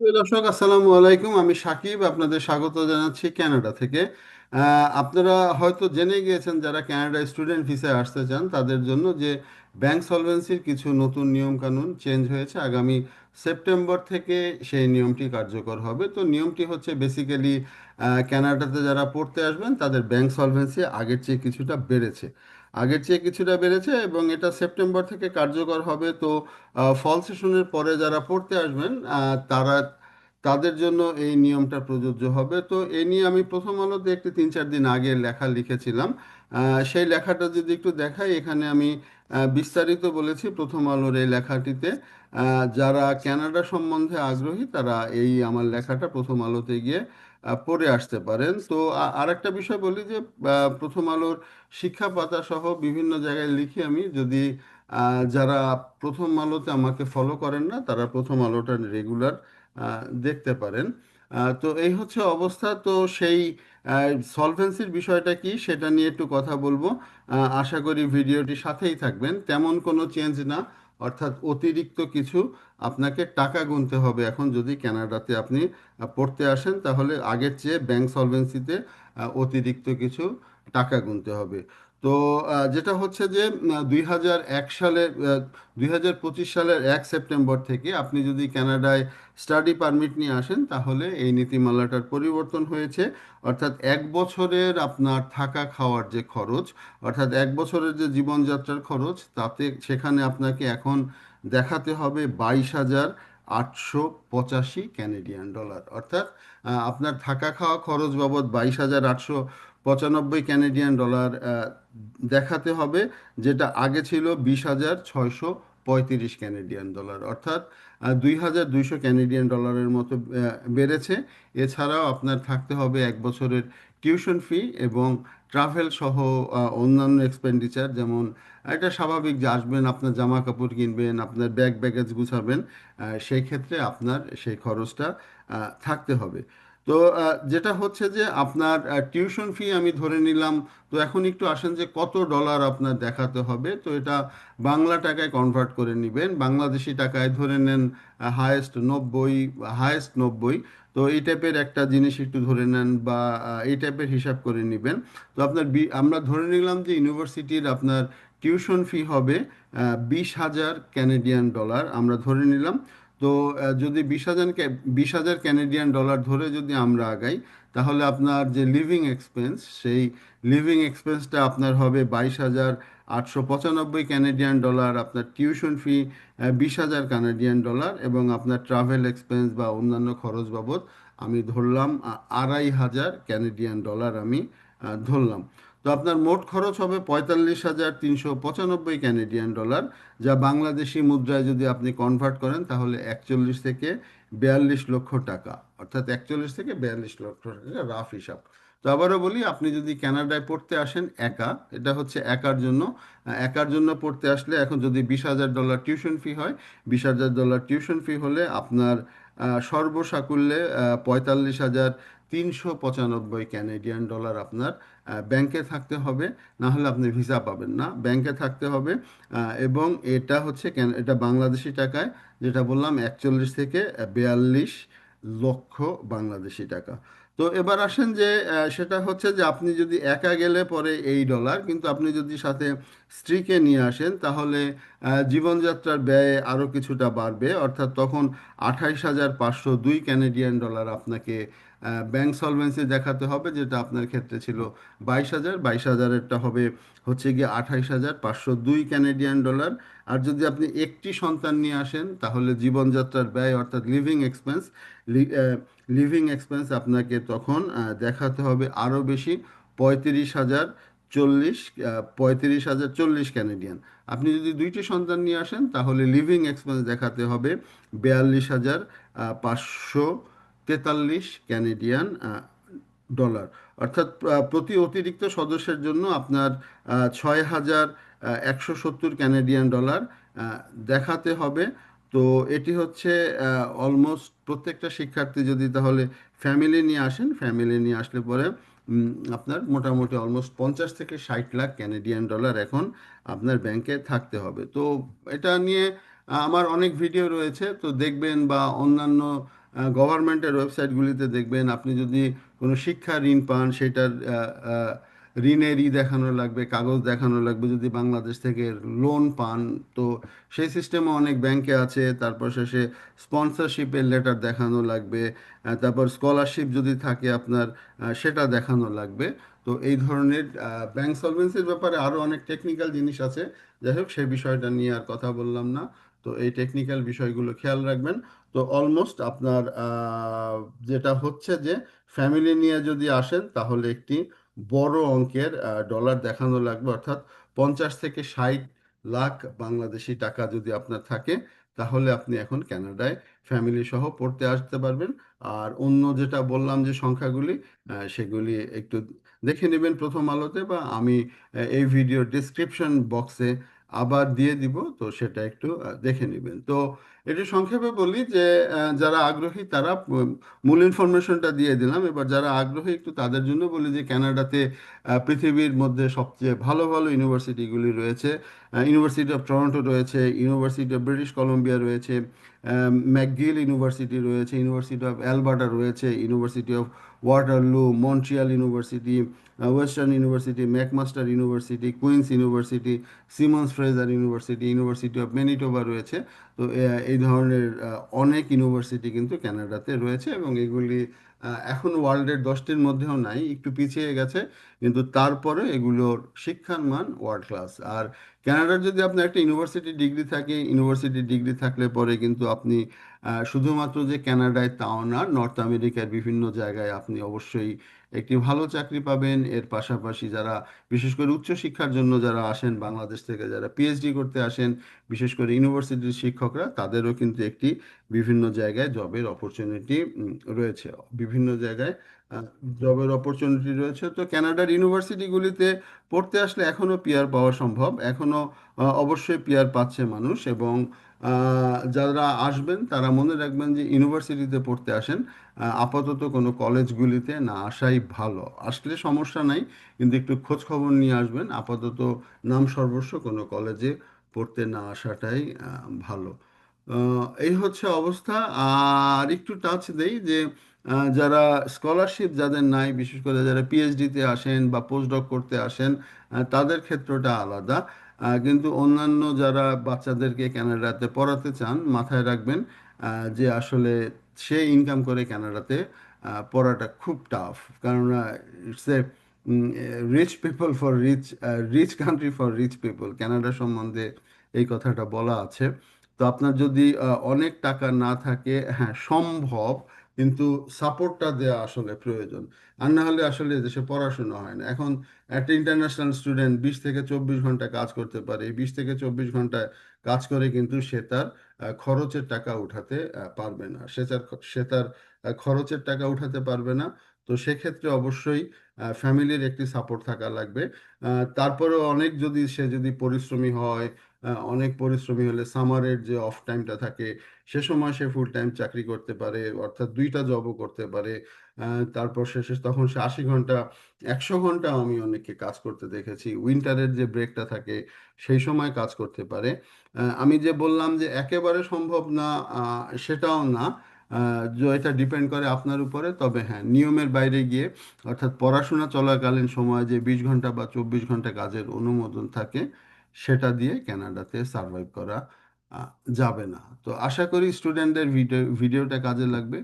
দর্শক, আসসালামু আলাইকুম। আমি সাকিব, আপনাদের স্বাগত জানাচ্ছি ক্যানাডা থেকে। আপনারা হয়তো জেনে গিয়েছেন, যারা কানাডায় স্টুডেন্ট ভিসায় আসতে চান, তাদের জন্য যে ব্যাংক সলভেন্সির কিছু নতুন নিয়ম কানুন চেঞ্জ হয়েছে। আগামী সেপ্টেম্বর থেকে সেই নিয়মটি কার্যকর হবে। তো নিয়মটি হচ্ছে বেসিক্যালি কানাডাতে যারা পড়তে আসবেন, তাদের ব্যাংক সলভেন্সি আগের চেয়ে কিছুটা বেড়েছে। আগের চেয়ে কিছুটা বেড়েছে এবং এটা সেপ্টেম্বর থেকে কার্যকর হবে। তো ফল সেশনের পরে যারা পড়তে আসবেন তারা তাদের জন্য এই নিয়মটা প্রযোজ্য হবে। তো এই নিয়ে আমি প্রথম আলোতে একটি তিন চার দিন আগে লেখা লিখেছিলাম। সেই লেখাটা যদি একটু দেখাই, এখানে আমি বিস্তারিত বলেছি প্রথম আলোর এই লেখাটিতে। যারা কানাডা সম্বন্ধে আগ্রহী, তারা এই আমার লেখাটা প্রথম আলোতে গিয়ে পড়ে আসতে পারেন। তো আরেকটা বিষয় বলি যে প্রথম আলোর শিক্ষা পাতা সহ বিভিন্ন জায়গায় লিখি আমি যদি যারা প্রথম আলোতে আমাকে ফলো করেন না, তারা প্রথম আলোটা রেগুলার দেখতে পারেন। তো এই হচ্ছে অবস্থা। তো সেই সলভেন্সির বিষয়টা কি সেটা নিয়ে একটু কথা বলব। আশা করি ভিডিওটি সাথেই থাকবেন। তেমন কোনো চেঞ্জ না। অর্থাৎ অতিরিক্ত কিছু আপনাকে টাকা গুনতে হবে। এখন যদি ক্যানাডাতে আপনি পড়তে আসেন, তাহলে আগের চেয়ে ব্যাংক সলভেন্সিতে অতিরিক্ত কিছু টাকা গুনতে হবে। তো যেটা হচ্ছে যে দুই হাজার এক সালের দুই হাজার পঁচিশ সালের এক সেপ্টেম্বর থেকে আপনি যদি কানাডায় স্টাডি পারমিট নিয়ে আসেন, তাহলে এই নীতিমালাটার পরিবর্তন হয়েছে। অর্থাৎ এক বছরের আপনার থাকা খাওয়ার যে খরচ, অর্থাৎ এক বছরের যে জীবনযাত্রার খরচ, তাতে সেখানে আপনাকে এখন দেখাতে হবে বাইশ হাজার আটশো পঁচাশি ক্যানেডিয়ান ডলার। অর্থাৎ আপনার থাকা খাওয়া খরচ বাবদ বাইশ হাজার আটশো পঁচানব্বই ক্যানেডিয়ান ডলার দেখাতে হবে, যেটা আগে ছিল বিশ হাজার ছয়শো পঁয়ত্রিশ ক্যানেডিয়ান ডলার অর্থাৎ দুই হাজার দুইশো ক্যানেডিয়ান ডলারের মতো বেড়েছে। এছাড়াও আপনার থাকতে হবে এক বছরের টিউশন ফি এবং ট্রাভেল সহ অন্যান্য এক্সপেন্ডিচার যেমন এটা স্বাভাবিক যে আসবেন, আপনার জামা কাপড় কিনবেন, আপনার ব্যাগ ব্যাগেজ গুছাবেন সেই ক্ষেত্রে আপনার সেই খরচটা থাকতে হবে। তো যেটা হচ্ছে যে আপনার টিউশন ফি আমি ধরে নিলাম, তো এখন একটু আসেন যে কত ডলার আপনার দেখাতে হবে, তো এটা বাংলা টাকায় কনভার্ট করে নেবেন, বাংলাদেশি টাকায় ধরে নেন হায়েস্ট নব্বই হায়েস্ট নব্বই, তো এই টাইপের একটা জিনিস একটু ধরে নেন বা এই টাইপের হিসাব করে নেবেন। তো আপনার বি- আমরা ধরে নিলাম যে ইউনিভার্সিটির আপনার টিউশন ফি হবে বিশ হাজার ক্যানেডিয়ান ডলার আমরা ধরে নিলাম তো যদি বিশ হাজার বিশ হাজার ক্যানেডিয়ান ডলার ধরে যদি আমরা আগাই, তাহলে আপনার যে লিভিং এক্সপেন্স সেই লিভিং এক্সপেন্সটা আপনার হবে বাইশ হাজার আটশো পঁচানব্বই ক্যানেডিয়ান ডলার আপনার টিউশন ফি বিশ হাজার কানাডিয়ান ডলার এবং আপনার ট্রাভেল এক্সপেন্স বা অন্যান্য খরচ বাবদ আমি ধরলাম আড়াই হাজার ক্যানেডিয়ান ডলার আমি ধরলাম। তো আপনার মোট খরচ হবে পঁয়তাল্লিশ হাজার তিনশো পঁচানব্বই ক্যানেডিয়ান ডলার যা বাংলাদেশি মুদ্রায় যদি আপনি কনভার্ট করেন, তাহলে একচল্লিশ থেকে বিয়াল্লিশ লক্ষ টাকা। অর্থাৎ একচল্লিশ থেকে বিয়াল্লিশ লক্ষ টাকা রাফ হিসাব। তো আবারও বলি, আপনি যদি কানাডায় পড়তে আসেন একা, এটা হচ্ছে একার জন্য। একার জন্য পড়তে আসলে এখন যদি বিশ হাজার ডলার টিউশন ফি হয়, বিশ হাজার ডলার টিউশন ফি হলে আপনার সর্বসাকুল্যে পঁয়তাল্লিশ হাজার তিনশো পঁচানব্বই ক্যানেডিয়ান ডলার আপনার ব্যাংকে থাকতে হবে না হলে আপনি ভিসা পাবেন না। ব্যাংকে থাকতে হবে এবং এটা হচ্ছে এটা বাংলাদেশি টাকায়, যেটা বললাম, একচল্লিশ থেকে বিয়াল্লিশ লক্ষ বাংলাদেশি টাকা। তো এবার আসেন যে সেটা হচ্ছে যে আপনি যদি একা গেলে পরে এই ডলার, কিন্তু আপনি যদি সাথে স্ত্রীকে নিয়ে আসেন, তাহলে জীবনযাত্রার ব্যয় আরও কিছুটা বাড়বে। অর্থাৎ তখন আঠাইশ হাজার পাঁচশো দুই ক্যানেডিয়ান ডলার আপনাকে ব্যাংক সলভেন্সি দেখাতে হবে, যেটা আপনার ক্ষেত্রে ছিল বাইশ হাজার। বাইশ হাজারেরটা হবে হচ্ছে গিয়ে আঠাইশ হাজার পাঁচশো দুই ক্যানেডিয়ান ডলার আর যদি আপনি একটি সন্তান নিয়ে আসেন, তাহলে জীবনযাত্রার ব্যয় অর্থাৎ লিভিং এক্সপেন্স লিভিং এক্সপেন্স আপনাকে তখন দেখাতে হবে আরও বেশি, পঁয়ত্রিশ হাজার চল্লিশ পঁয়ত্রিশ হাজার চল্লিশ ক্যানেডিয়ান আপনি যদি দুইটি সন্তান নিয়ে আসেন, তাহলে লিভিং এক্সপেন্স দেখাতে হবে বিয়াল্লিশ হাজার পাঁচশো তেতাল্লিশ ক্যানেডিয়ান ডলার অর্থাৎ প্রতি অতিরিক্ত সদস্যের জন্য আপনার ছয় হাজার একশো সত্তর ক্যানেডিয়ান ডলার দেখাতে হবে। তো এটি হচ্ছে অলমোস্ট প্রত্যেকটা শিক্ষার্থী যদি তাহলে ফ্যামিলি নিয়ে আসেন ফ্যামিলি নিয়ে আসলে পরে আপনার মোটামুটি অলমোস্ট পঞ্চাশ থেকে ষাট লাখ ক্যানেডিয়ান ডলার এখন আপনার ব্যাংকে থাকতে হবে। তো এটা নিয়ে আমার অনেক ভিডিও রয়েছে। তো দেখবেন বা অন্যান্য গভর্নমেন্টের ওয়েবসাইটগুলিতে দেখবেন আপনি যদি কোনো শিক্ষা ঋণ পান, সেটার ঋণের ই দেখানো লাগবে, কাগজ দেখানো লাগবে, যদি বাংলাদেশ থেকে লোন পান। তো সেই সিস্টেমও অনেক ব্যাংকে আছে, তারপর শেষে স্পন্সরশিপের লেটার দেখানো লাগবে তারপর স্কলারশিপ যদি থাকে আপনার সেটা দেখানো লাগবে। তো এই ধরনের ব্যাংক সলভেন্সির ব্যাপারে আরও অনেক টেকনিক্যাল জিনিস আছে। যাই হোক সেই বিষয়টা নিয়ে আর কথা বললাম না। তো এই টেকনিক্যাল বিষয়গুলো খেয়াল রাখবেন। তো অলমোস্ট আপনার যেটা হচ্ছে যে ফ্যামিলি নিয়ে যদি আসেন, তাহলে একটি বড় অঙ্কের ডলার দেখানো লাগবে। অর্থাৎ পঞ্চাশ থেকে ষাট লাখ বাংলাদেশি টাকা যদি আপনার থাকে, তাহলে আপনি এখন ক্যানাডায় ফ্যামিলি সহ পড়তে আসতে পারবেন। আর অন্য যেটা বললাম যে সংখ্যাগুলি সেগুলি একটু দেখে নেবেন প্রথম আলোতে বা আমি এই ভিডিও ডিসক্রিপশন বক্সে আবার দিয়ে দিব, তো সেটা একটু দেখে নেবেন। তো এটি সংক্ষেপে বলি যে যারা আগ্রহী তারা মূল ইনফরমেশনটা দিয়ে দিলাম। এবার যারা আগ্রহী একটু তাদের জন্য বলি যে, ক্যানাডাতে পৃথিবীর মধ্যে সবচেয়ে ভালো ভালো ইউনিভার্সিটিগুলি রয়েছে। ইউনিভার্সিটি অফ টরন্টো রয়েছে, ইউনিভার্সিটি অফ ব্রিটিশ কলম্বিয়া রয়েছে ম্যাকগিল ইউনিভার্সিটি রয়েছে ইউনিভার্সিটি অফ অ্যালবার্টা রয়েছে university of Waterloo Montreal university Western university McMaster university Queen's university Simons Fraser university university of Manitoba রয়েছে। তো এই ধরনের অনেক ইউনিভার্সিটি কিন্তু ক্যানাডাতে রয়েছে এবং এগুলি এখন ওয়ার্ল্ডের দশটির মধ্যেও নাই, একটু পিছিয়ে গেছে, কিন্তু তারপরে এগুলোর শিক্ষার মান ওয়ার্ল্ড ক্লাস আর ক্যানাডার যদি আপনার একটা ইউনিভার্সিটি ডিগ্রি থাকে ইউনিভার্সিটি ডিগ্রি থাকলে পরে কিন্তু আপনি শুধুমাত্র যে ক্যানাডায় তাও না নর্থ আমেরিকার বিভিন্ন জায়গায় আপনি অবশ্যই একটি ভালো চাকরি পাবেন। এর পাশাপাশি যারা, বিশেষ করে উচ্চশিক্ষার জন্য যারা আসেন, বাংলাদেশ থেকে যারা পিএইচডি করতে আসেন, বিশেষ করে ইউনিভার্সিটির শিক্ষকরা, তাদেরও কিন্তু একটি বিভিন্ন জায়গায় জবের অপরচুনিটি রয়েছে। বিভিন্ন জায়গায় জবের অপরচুনিটি রয়েছে। তো কানাডার ইউনিভার্সিটিগুলিতে পড়তে আসলে এখনও পিয়ার পাওয়া সম্ভব। এখনও অবশ্যই পিয়ার পাচ্ছে মানুষ এবং যারা আসবেন তারা মনে রাখবেন যে ইউনিভার্সিটিতে পড়তে আসেন আপাতত কোনো কলেজগুলিতে না আসাই ভালো। আসলে সমস্যা নাই, কিন্তু একটু খোঁজ খবর নিয়ে আসবেন। আপাতত নাম সর্বস্ব কোনো কলেজে পড়তে না আসাটাই ভালো। এই হচ্ছে অবস্থা। আর একটু টাচ দেই যে যারা স্কলারশিপ যাদের নাই বিশেষ করে যারা পিএইচডিতে আসেন বা পোস্টডক করতে আসেন তাদের ক্ষেত্রটা আলাদা। কিন্তু অন্যান্য যারা বাচ্চাদেরকে কানাডাতে পড়াতে চান মাথায় রাখবেন যে আসলে সে ইনকাম করে কানাডাতে আহ, পড়াটা খুব টাফ কেননা it's a rich people for rich rich country for rich people Canada সম্বন্ধে এই কথাটা বলা আছে। তো আপনার যদি অনেক টাকা না থাকে হ্যাঁ সম্ভব, কিন্তু সাপোর্টটা দেওয়া আসলে প্রয়োজন। আর না হলে আসলে দেশে পড়াশোনা হয় না। এখন একটা ইন্টারন্যাশনাল স্টুডেন্ট বিশ থেকে চব্বিশ ঘণ্টা কাজ করতে পারে। বিশ থেকে চব্বিশ ঘন্টায় কাজ করে কিন্তু সে তার খরচের টাকা উঠাতে পারবে না। সে তার সে তার খরচের টাকা উঠাতে পারবে না। তো সেক্ষেত্রে অবশ্যই ফ্যামিলির একটি সাপোর্ট থাকা লাগবে। তারপরেও অনেক যদি সে যদি পরিশ্রমী হয় অনেক পরিশ্রমী হলে সামারের যে অফ টাইমটা থাকে, সে সময় সে ফুল টাইম চাকরি করতে পারে, অর্থাৎ দুইটা জবও করতে পারে। তারপর শেষে তখন সে আশি ঘণ্টা, একশো ঘণ্টা আমি অনেককে কাজ করতে দেখেছি। উইন্টারের যে ব্রেকটা থাকে, সেই সময় কাজ করতে পারে। আমি যে বললাম যে একেবারে সম্ভব না সেটাও না। এটা ডিপেন্ড করে আপনার উপরে। তবে হ্যাঁ নিয়মের বাইরে গিয়ে, অর্থাৎ পড়াশোনা চলাকালীন সময়ে যে বিশ ঘণ্টা বা চব্বিশ ঘণ্টা কাজের অনুমোদন থাকে সেটা দিয়ে ক্যানাডাতে সার্ভাইভ করা যাবে না। তো আশা করি স্টুডেন্টদের ভিডিও ভিডিওটা কাজে লাগবে।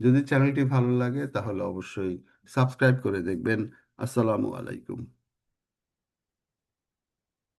যদি চ্যানেলটি ভালো লাগে তাহলে অবশ্যই সাবস্ক্রাইব করে দেখবেন। আসসালামু আলাইকুম।